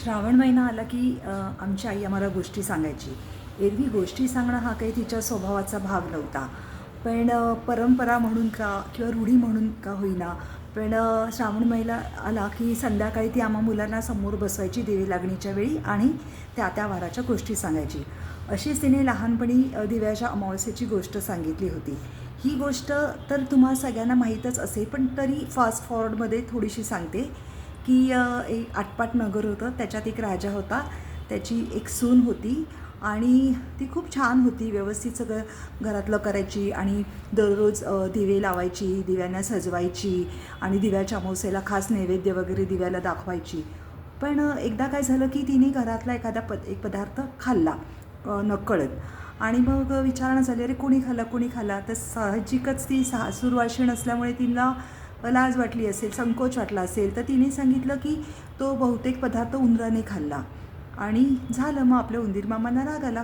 श्रावण महिना आला की आमची आई आम्हाला गोष्टी सांगायची. एरवी गोष्टी सांगणं हा काही तिच्या स्वभावाचा भाग नव्हता. पण परंपरा म्हणून का किंवा रूढी म्हणून का होईना पण श्रावण महिना आला की संध्याकाळी ती आम्हा मुलांना समोर बसवायची देवी लागणीच्या वेळी आणि त्या त्या वाराच्या गोष्टी सांगायची. अशीच तिने लहानपणी दिव्याच्या अमावस्येची गोष्ट सांगितली होती. ही गोष्ट तर तुम्हा सगळ्यांना माहीतच असेल पण तरी फास्ट फॉरवर्डमध्ये थोडीशी सांगते. की एक आटपाट नगर होतं त्याच्यात एक राजा होता त्याची एक सून होती आणि ती खूप छान होती व्यवस्थित सगळं घरातलं करायची आणि दररोज दिवे लावायची दिव्यांना सजवायची आणि दिव्याच्या अमावस्येला खास नैवेद्य वगैरे दिव्याला दाखवायची. पण एकदा काय झालं की तिने घरातला एखादा पद एक पदार्थ खाल्ला नकळत. आणि मग विचारणा झाली अरे कोणी खाल्ला कोणी खाल्ला? तर साहजिकच ती सासूरवाशीण असल्यामुळे तिला लाज वाटली असेल संकोच वाटला असेल तर तिने सांगितलं की तो बहुतेक पदार्थ उंदराने खाल्ला. आणि झालं मग आपल्या उंदीरमामांना राग आला.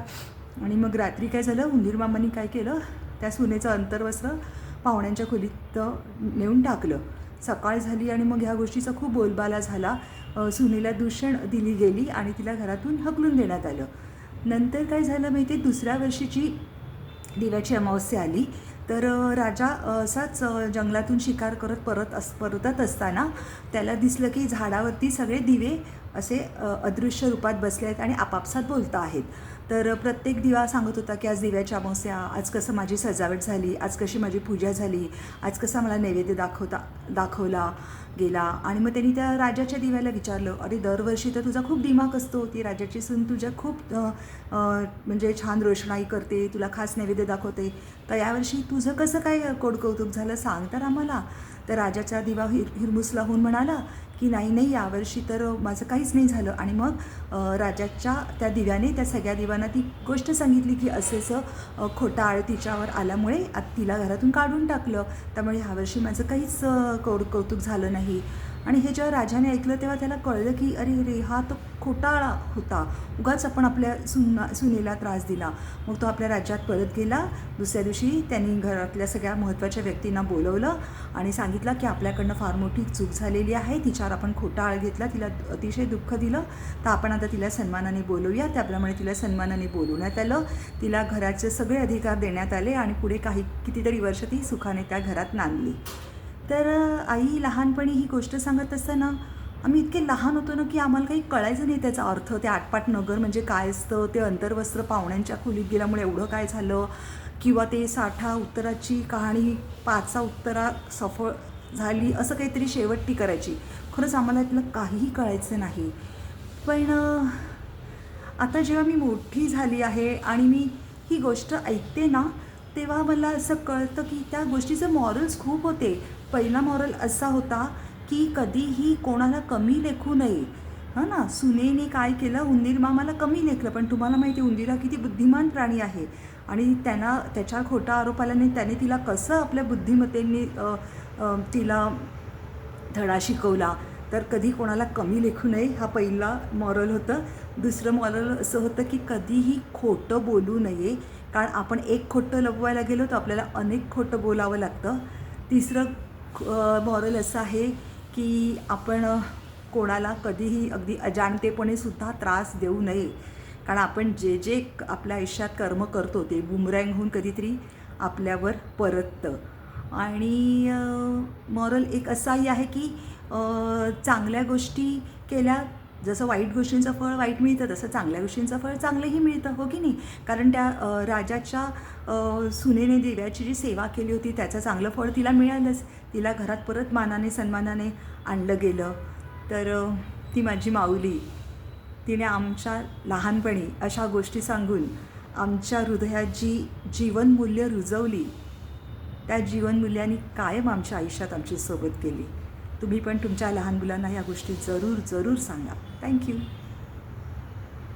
आणि मग रात्री काय झालं उंदीरमामांनी काय केलं त्या सुनेचं अंतर्वस्त्र पाहुण्यांच्या खोलीत नेऊन टाकलं. सकाळ झाली आणि मग ह्या गोष्टीचा खूप बोलबाला झाला. सुनेला दूषण दिली गेली आणि तिला घरातून हकलून देण्यात आलं. नंतर काय झालं माहिती दुसऱ्या वर्षीची दिव्याची अमावस्या आली. तर राजा असाच जंगलातून शिकार करत परत अस परतत असताना त्याला दिसलं की झाडावरती सगळे दिवे असे अदृश्य रूपात बसले आहेत आणि आपापसात बोलता आहेत. तर प्रत्येक दिवा सांगत होता की आज दिव्याच्या अमावस्या आज कसं माझी सजावट झाली आज कशी माझी पूजा झाली आज कसा मला नैवेद्य दाखवता दाखवला गेला. आणि मग त्यांनी त्या राजाच्या दिव्याला विचारलं अरे दरवर्षी तर तुझा खूप दिमाग असतो ती राजाची सून तुझ्या खूप म्हणजे छान रोषणाई करते तुला खास नैवेद्य दाखवते. तर यावर्षी तुझं कसं काय कोडकौतुक झालं सांग तर आम्हाला. तर राजाचा दिवा हिर हिरमुसला होऊन म्हणाला की नाही नाही यावर्षी तर माझं काहीच नाही झालं. आणि मग राजाच्या त्या दिव्याने त्या सगळ्या दिव्यांना ती गोष्ट सांगितली की असं असं खोटा आळ तिच्यावर आल्यामुळे तिला घरातून काढून टाकलं. त्यामुळे ह्यावर्षी माझं काहीच कौ कौतुक झालं नाही. आणि हे जेव्हा राजाने ऐकलं तेव्हा त्याला कळलं की अरे अरे हा तो खोटाळा होता. उगाच आपण आपल्या सुना सुनेला त्रास दिला. मग तो आपल्या राज्यात परत गेला. दुसऱ्या दिवशी त्यांनी घरातल्या सगळ्या महत्त्वाच्या व्यक्तींना बोलवलं आणि सांगितलं की आपल्याकडनं फार मोठी चूक झालेली आहे. तिच्यावर आपण खोटा आळ घेतला. तिला अतिशय दुःख दिलं. तर आपण आता तिला सन्मानाने बोलवूया त्याप्रमाणे तिला सन्मानाने बोलवण्यात आलं. तिला घराचे सगळे अधिकार देण्यात आले आणि पुढे काही कितीतरी वर्ष ती सुखाने त्या घरात नांदली. तर आई लहानपणी ही गोष्ट सांगत असताना आम्ही इतके लहान होतो ना की आम्हाला काही कळायचं नाही त्याचा अर्थ. ते आटपाट नगर म्हणजे काय असतं? ते अंतर्वस्त्र पाहुण्यांच्या खोलीत गेल्यामुळे एवढं काय झालं? किंवा ते साठा उत्तराची कहाणी पाचा उत्तरा सफळ झाली असं काहीतरी शेवटची करायची. खरंच आम्हाला यातलं काहीही कळायचं नाही. पण आता जेव्हा मी मोठी झाली आहे आणि मी ही गोष्ट ऐकते ना तेव्हा मला असं कळतं की त्या गोष्टीचे मॉरल्स खूप होते. पहिला मॉरल असा होता की कधीही कोणाला कमी लेखू नये. हां ना? सुनेने काय केलं? उंदीर मामाला कमी लेखलं. पण तुम्हाला माहिती आहे, उंदीर हा किती बुद्धिमान प्राणी आहे. आणि त्यांना त्याच्या खोटा आरोप आल्याने त्याने तिला कसं आपल्या बुद्धिमत्तेने तिला धडा शिकवला? तर कधी कोणाला कमी लेखू नये हा पहिला मॉरल होतं. दुसरं मॉरल असं होतं की कधीही खोटं बोलू नये. कारण आपण एक खोटं लपवायला गेलो तर आपल्याला अनेक खोटं बोलावं लागतं. तिसरं मॉरल असं आहे की आपण कोणाला कधीही अगदी अजाणतेपणे सुद्धा त्रास देऊ नये. कारण आपण जे जे आपल्या आयुष्यात कर्म करतो ते बुमरँग होऊन कधीतरी आपल्यावर परततं. आणि मॉरल एक असाही आहे की चांगल्या गोष्टी केल्या जसं वाईट गोष्टींचं फळ वाईट मिळतं तसं चांगल्या गोष्टींचं फळ चांगलंही मिळतं हो की नाही? कारण त्या राजाच्या सुनेने देव्याची जी सेवा केली होती त्याचं चांगलं फळ तिला मिळालंच. तिला घरात परत मानाने सन्मानाने आणलं गेलं. तर ती माझी माऊली. तिने आमच्या लहानपणी अशा गोष्टी सांगून आमच्या हृदयात जी जीवनमूल्य रुजवली. त्या जीवनमूल्याने कायम आमच्या आयुष्यात आमची सोबत केली. तुम्ही पण तुमच्या लहान मुलांना या गोष्टी जरूर जरूर सांगा. थँक्यू